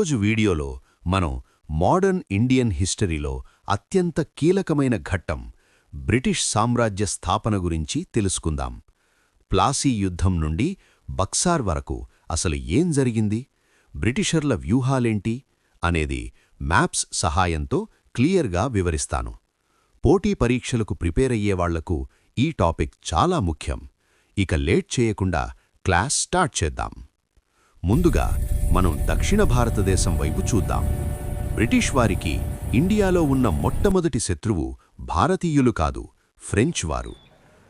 ఈరోజు వీడియోలో మనం మోడర్న్ ఇండియన్ హిస్టరీలో అత్యంత కీలకమైన ఘట్టం బ్రిటిష్ సామ్రాజ్య స్థాపన గురించి తెలుసుకుందాం. ప్లాసీ యుద్ధం నుండి బక్సార్ వరకు అసలు ఏం జరిగింది? బ్రిటిషర్ల వ్యూహాలేంటి? అనేది మ్యాప్స్ సహాయంతో క్లియర్గా వివరిస్తాను. పోటీ పరీక్షలకు ప్రిపేర్ అయ్యేవాళ్ళకు ఈ టాపిక్ చాలా ముఖ్యం. ఇక లేట్ చేయకుండా క్లాస్ స్టార్ట్ చేద్దాం. ముందుగా మనం దక్షిణ భారతదేశం వైపు చూద్దాం. బ్రిటిష్ వారికి ఇండియాలో ఉన్న మొట్టమొదటి శత్రువు భారతీయులు కాదు ఫ్రెంచ్ వారు.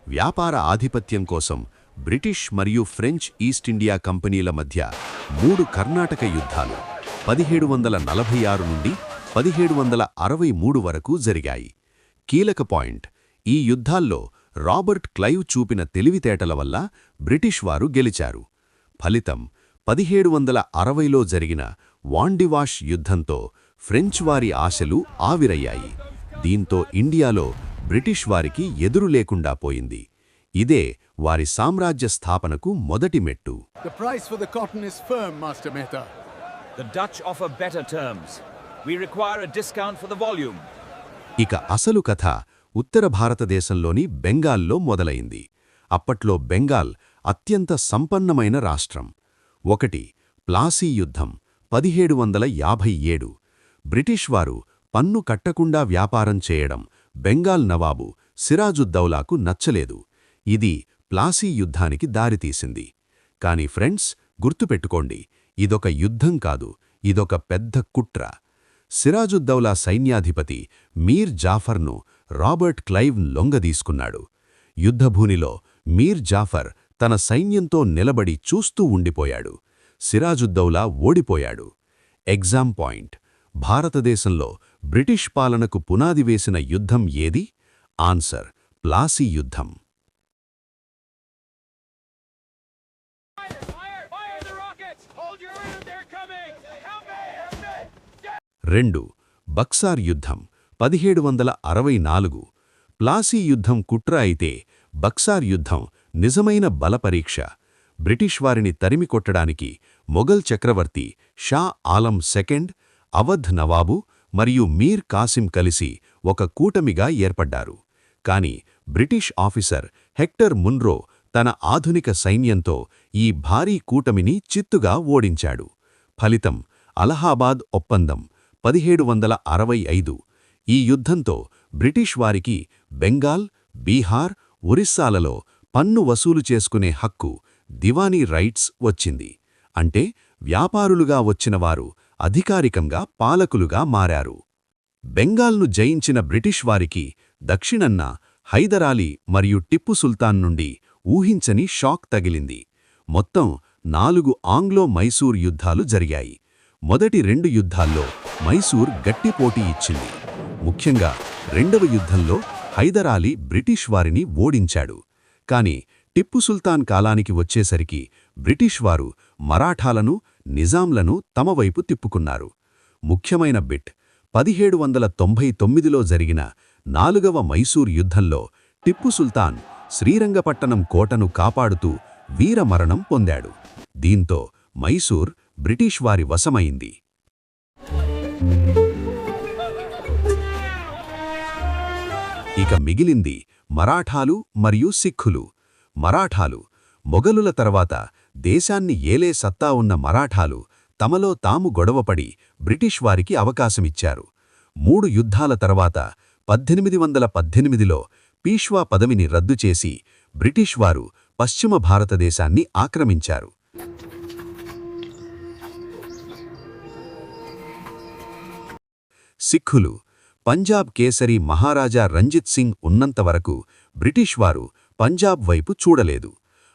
వ్యాపార ఆధిపత్యం కోసం బ్రిటిష్ మరియు ఫ్రెంచ్ ఈస్ట్ ఇండియా కంపెనీల మధ్య మూడు కర్ణాటక యుద్ధాలు పదిహేడు వందల నలభై ఆరు నుండి పదిహేడు వందల అరవై మూడు వరకు జరిగాయి. కీలక పాయింట్ ఈ యుద్ధాల్లో రాబర్ట్ క్లైవ్ చూపిన తెలివితేటల వల్ల బ్రిటిష్ వారు గెలిచారు. ఫలితం పదిహేడు వందల అరవైలో జరిగిన వాండివాష్ యుద్ధంతో ఫ్రెంచ్ వారి ఆశలు ఆవిరయ్యాయి దీంతో ఇండియాలో బ్రిటిష్ వారికి ఎదురు లేకుండా పోయింది ఇదే వారి సామ్రాజ్య స్థాపనకు మొదటి మెట్టు The price for the cotton is firm, Master Mehta. The Dutch offer better terms. We require a discount for the volume. ఇక అసలు కథ ఉత్తర భారతదేశంలోని బెంగాల్లో మొదలైంది అప్పట్లో బెంగాల్ అత్యంత సంపన్నమైన రాష్ట్రం ఒకటి ప్లాసీ యుద్ధం పదిహేడు వందల యాభై ఏడు. బ్రిటిష్ వారు పన్ను కట్టకుండా వ్యాపారం చేయడం బెంగాల్ నవాబు సిరాజుద్దౌలాకు నచ్చలేదు. ఇది ప్లాసీ యుద్ధానికి దారితీసింది. కాని ఫ్రెండ్స్ గుర్తుపెట్టుకోండి ఇదొక యుద్ధం కాదు ఇదొక పెద్ద కుట్ర. సిరాజుద్దౌలా సైన్యాధిపతి మీర్ జాఫర్ను రాబర్ట్ క్లైవ్ లొంగదీసుకున్నాడు. యుద్ధభూనిలో మీర్ జాఫర్ తన సైన్యంతో నిలబడి చూస్తూ ఉండిపోయాడు. సిరాజుద్దౌలా ఓడిపోయాడు. Exam point. భారతదేశంలో బ్రిటిష్ పాలనకు పునాది వేసిన యుద్ధం ఏది? ఆన్సర్. ప్లాసీ యుద్ధం. రెండు. బక్సార్ యుద్ధం. పదిహేడు వందల అరవై నాలుగు. ప్లాసీ యుద్ధం కుట్ర అయితే బక్సార్ యుద్ధం నిజమైన బలపరీక్ష బ్రిటిష్ వారిని తరిమి కొట్టడానికి మొఘల్ చక్రవర్తి షా ఆలం సెకండ్ అవధ్ నవాబు మరియు మీర్ కాసిం కలిసి ఒక కూటమిగా ఏర్పడ్డారు. కాని బ్రిటిష్ ఆఫీసర్ హెక్టర్ మున్రో తన ఆధునిక సైన్యంతో ఈ భారీ కూటమిని చిత్తుగా ఓడించాడు. ఫలితం అలహాబాద్ ఒప్పందం పదిహేడు వందల అరవై ఐదు. ఈ యుద్ధంతో బ్రిటిష్ వారికి బెంగాల్ బీహార్ ఒరిస్సాలలో పన్ను వసూలు చేసుకునే హక్కు దివానీ రైట్స్ వచ్చింది. అంటే వ్యాపారులుగా వచ్చినవారు అధికారికంగా పాలకులుగా మారారు. బెంగాల్ను జయించిన బ్రిటిష్ వారికి దక్షిణన్న హైదరాలీ మరియు టిప్పు సుల్తాన్ నుండి ఊహించని షాక్ తగిలింది. మొత్తం నాలుగు ఆంగ్లో మైసూర్ యుద్ధాలు జరిగాయి. మొదటి రెండు యుద్ధాల్లో మైసూర్ గట్టి పోటీ ఇచ్చింది. ముఖ్యంగా రెండవ యుద్ధంలో హైదరాలీ బ్రిటిష్ వారిని ఓడించాడు. కాని టిప్పు సుల్తాన్ కాలానికి వచ్చేసరికి బ్రిటిష్ వారు మరాఠాలను నిజాంలను తమ వైపు తిప్పుకున్నారు. ముఖ్యమైన బిట్ పదిహేడు వందల తొంభై తొమ్మిదిలో జరిగిన నాలుగవ మైసూర్ యుద్ధంలో టిప్పు సుల్తాన్ శ్రీరంగపట్టణం కోటను కాపాడుతూ వీరమరణం పొందాడు. దీంతో మైసూర్ బ్రిటిష్ వారి వశమైంది. ఇక మిగిలింది మరాఠాలు మరియు సిక్కులు. మరాఠాలు మొఘలుల తర్వాత దేశాన్ని ఏలే సత్తా ఉన్న మరాఠాలు తమలో తాము గొడవపడి బ్రిటిష్ వారికి అవకాశమిచ్చారు. మూడు యుద్ధాల తర్వాత పద్దెనిమిది వందల పద్దెనిమిదిలో పీష్వా పదవిని రద్దు చేసి బ్రిటిష్ వారు పశ్చిమ భారతదేశాన్ని ఆక్రమించారు. సిక్కులు పంజాబ్ కేసరి మహారాజా రంజిత్ సింగ్ ఉన్నంతవరకు బ్రిటిష్ వారు పంజాబ్ వైపు చూడలేదు.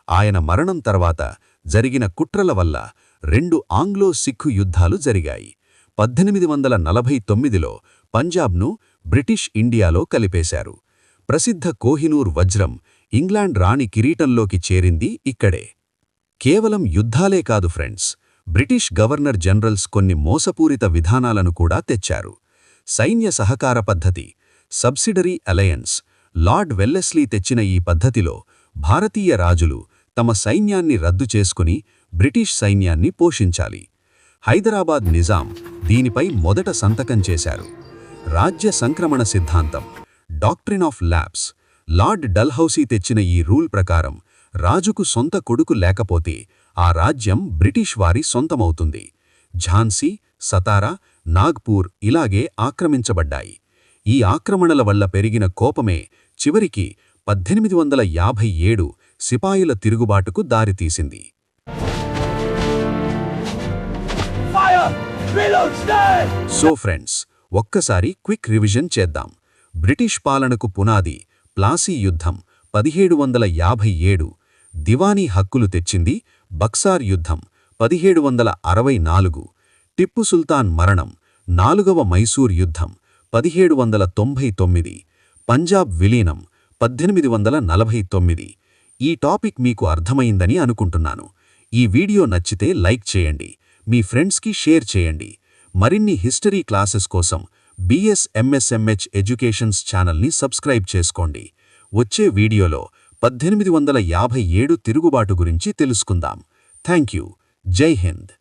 ఆయన మరణం తర్వాత జరిగిన కుట్రల వల్ల రెండు ఆంగ్లో సిక్కు యుద్ధాలు జరిగాయి. పద్దెనిమిది వందల నలభై తొమ్మిదిలో పంజాబ్ను బ్రిటిష్ ఇండియాలో కలిపేశారు. ప్రసిద్ధ కోహినూర్ వజ్రం ఇంగ్లాండ్ రాణి కిరీటంలోకి చేరింది ఇక్కడే. కేవలం యుద్ధాలే కాదు ఫ్రెండ్స్ బ్రిటిష్ గవర్నర్ జనరల్స్ కొన్ని మోసపూరిత విధానాలను కూడా తెచ్చారు. సైన్య సహకార పద్ధతి సబ్సిడరీ అలయన్స్ లార్డ్ వెల్లెస్లీ తెచ్చిన ఈ పద్ధతిలో భారతీయ రాజులు తమ సైన్యాన్ని రద్దు చేసుకుని బ్రిటిష్ సైన్యాన్ని పోషించాలి. హైదరాబాద్ నిజాం దీనిపై మొదట సంతకం చేశారు. రాజ్య సంక్రమణ సిద్ధాంతం doctrine of lapse Lord Dalhousie తెచ్చిన ఈ రూల్ ప్రకారం రాజుకు సొంత కొడుకు లేకపోతే ఆ రాజ్యం బ్రిటిష్ వారి సొంతమవుతుంది. ఝాన్సీ సతారా నాగ్పూర్ ఇలాగే ఆక్రమించబడ్డాయి. ఈ ఆక్రమణల వల్ల పెరిగిన కోపమే చివరికి పద్దెనిమిది వందల యాభై ఏడు సిపాయిల తిరుగుబాటుకు దారితీసింది! సో ఫ్రెండ్స్ ఒక్కసారి క్విక్ రివిజన్ చేద్దాం. బ్రిటిష్ పాలనకు పునాది ప్లాసీ యుద్ధం పదిహేడు వందల యాభై ఏడు. దివానీ హక్కులు తెచ్చింది బక్సార్ యుద్ధం పదిహేడు వందల అరవై నాలుగు. టిప్పు సుల్తాన్ మరణం నాలుగవ మైసూర్ యుద్ధం పదిహేడు వందల తొంభై తొమ్మిది పంజాబ్ విలీనం పద్దెనిమిది వందల నలభై తొమ్మిది. ఈ టాపిక్ మీకు అర్థమైందని అనుకుంటున్నాను. ఈ వీడియో నచ్చితే లైక్ చేయండి మీ ఫ్రెండ్స్కి షేర్ చేయండి. మరిన్ని హిస్టరీ క్లాసెస్ కోసం బిఎస్ ఎంఎస్ఎంహెచ్ ఎడ్యుకేషన్స్ ఛానల్ని సబ్స్క్రైబ్ చేసుకోండి. వచ్చే వీడియోలో పద్దెనిమిది వందల యాభై ఏడు తిరుగుబాటు గురించి తెలుసుకుందాం. Thank you. జై హింద్.